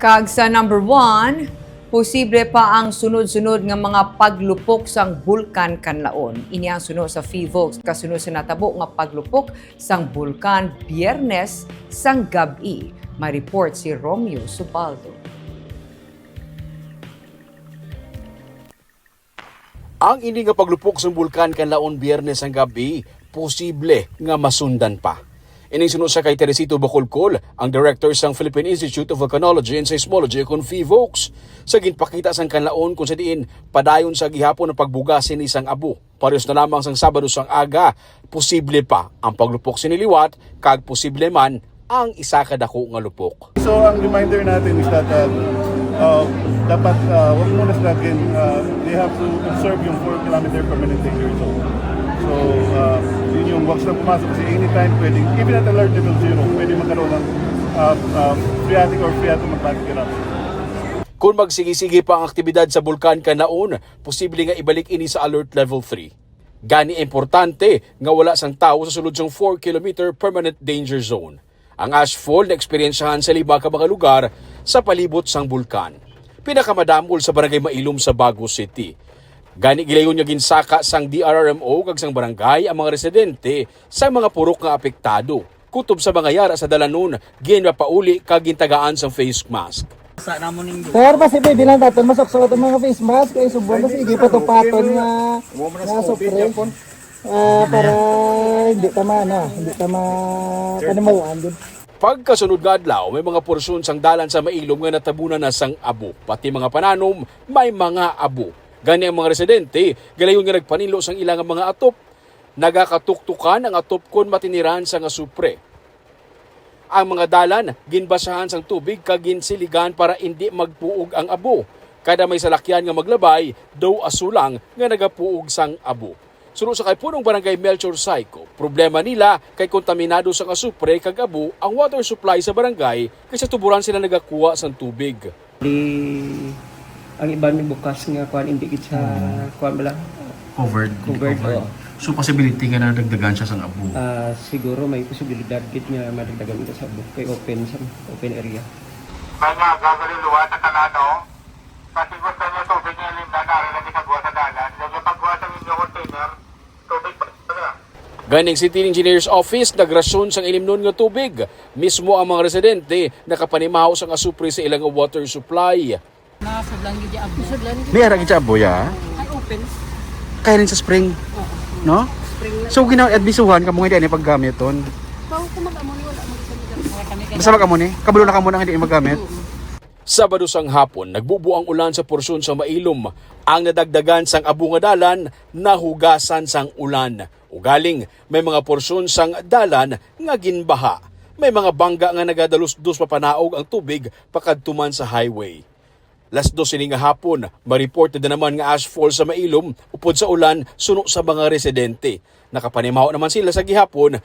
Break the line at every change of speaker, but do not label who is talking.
Kag sa number one, posible pa ang sunod-sunod nga mga paglupok sang bulkan kanlaon. Ini ang sunod sa FIVOX kasunod sa natabo nga paglupok sang bulkan Biyernes sang gabi. May report si Romeo Subaldo.
Ang ini nga paglupok sa bulkan kanlaon biyernes ang gabi, posible nga masundan pa. Ining sunod sa kay Teresito Bacolcol, ang director sang Philippine Institute of Volcanology and Seismology kung FIVOX. Sa ginpakita sang kanlaon kung sa diin padayon sa gihapon ng pagbugasin ni sang abo. Pareos na lamang sang Sabado sang aga, posible pa ang paglupok siniliwat kag posible man ang isa ka dako nga lupok.
So ang reminder natin is that uh, uh, dapat uh, wag muna sa uh, they have to observe yung 4 kilometer permanent danger zone. So uh, yung wag sila pumasok kasi anytime pwedeng, even at alert level zero, pwede magkaroon ng uh, uh, phreatic or phreatomagmatic eruption.
Kung magsigi-sige pa ang aktibidad sa bulkan kanaon, posible nga ibalik ini sa alert level 3. Gani importante nga wala sang tao sa sulod sang 4 km permanent danger zone. Ang ashfall na eksperyensyahan sa lima ka mga lugar sa palibot sang bulkan. Pinakamadamol sa barangay Mailom sa Bago City. Gani gilayon niya ginsaka sang DRRMO kag sang barangay ang mga residente sa mga purok nga apektado. Kutob sa mga yara sa dalanon, ginpapauli kag gintagaan sang face mask.
Sir, basi pwede lang dapat masok sa itong mga face mask kay subon kasi hindi pa to paton nga nga spray. Ah, para hindi tama na, hindi tama panimuan din.
Pagkasunod nga adlaw, may mga porsyon sang dalan sa mailom nga natabunan na sang abo. Pati mga pananom, may mga abo. Gani ang mga residente, galayon nga nagpanilo sang ilang mga atop. Nagakatuktukan ang atop kon matiniran sa nga supre. Ang mga dalan, ginbasahan sang tubig kag ginsiligan para hindi magpuog ang abo. Kada may salakyan nga maglabay, daw asulang nga nagapuog sang abo. Sunod sa kay punong barangay Melchor Psycho, problema nila kay kontaminado sa kasupre kag abo ang water supply sa barangay kaysa tuburan sila nagakuha sang tubig.
Di ang iban may bukas nga kuan hindi gid sa kuan bala.
covered.
Covered,
covered.
oo.
So possibility nga na dagdagan siya sang abo.
Ah, siguro may posibilidad gid nga madagdagan ito sa book kay open sa open area.
Kanya, gagaluluwa sa kanado. Kasi gusto niya tubig niya limda na rin na ginagawa sa dalan. Yung paggawa sa inyong container, tubig pa rin.
Ganing City Engineers Office nagrasyon sang ilimnon nga tubig. Mismo ang mga residente nakapanimaw sang asupre sa ilang water supply.
May arang abo ya.
Ay, open.
Kaya rin sa spring. No? So ginawa adbisuhan kamo nga di ani paggamit ton.
Pao ko mag-amo ni wala mag-isa
Basta mag amo ni, kabalo na kamo na hindi magamit.
Sabado sang hapon, nagbubu ang ulan sa porsyon sa Mailom. Ang nadagdagan sang abo nga dalan, nahugasan sang ulan. Ugaling, may mga porsyon sang dalan nga ginbaha. May mga bangga nga nagadalus-dus papanaog ang tubig pakadtuman sa highway. Las dos ini nga hapon, ma-report na naman nga ashfall sa Mailom upod sa ulan suno sa mga residente. Nakapanimaw naman sila sa gihapon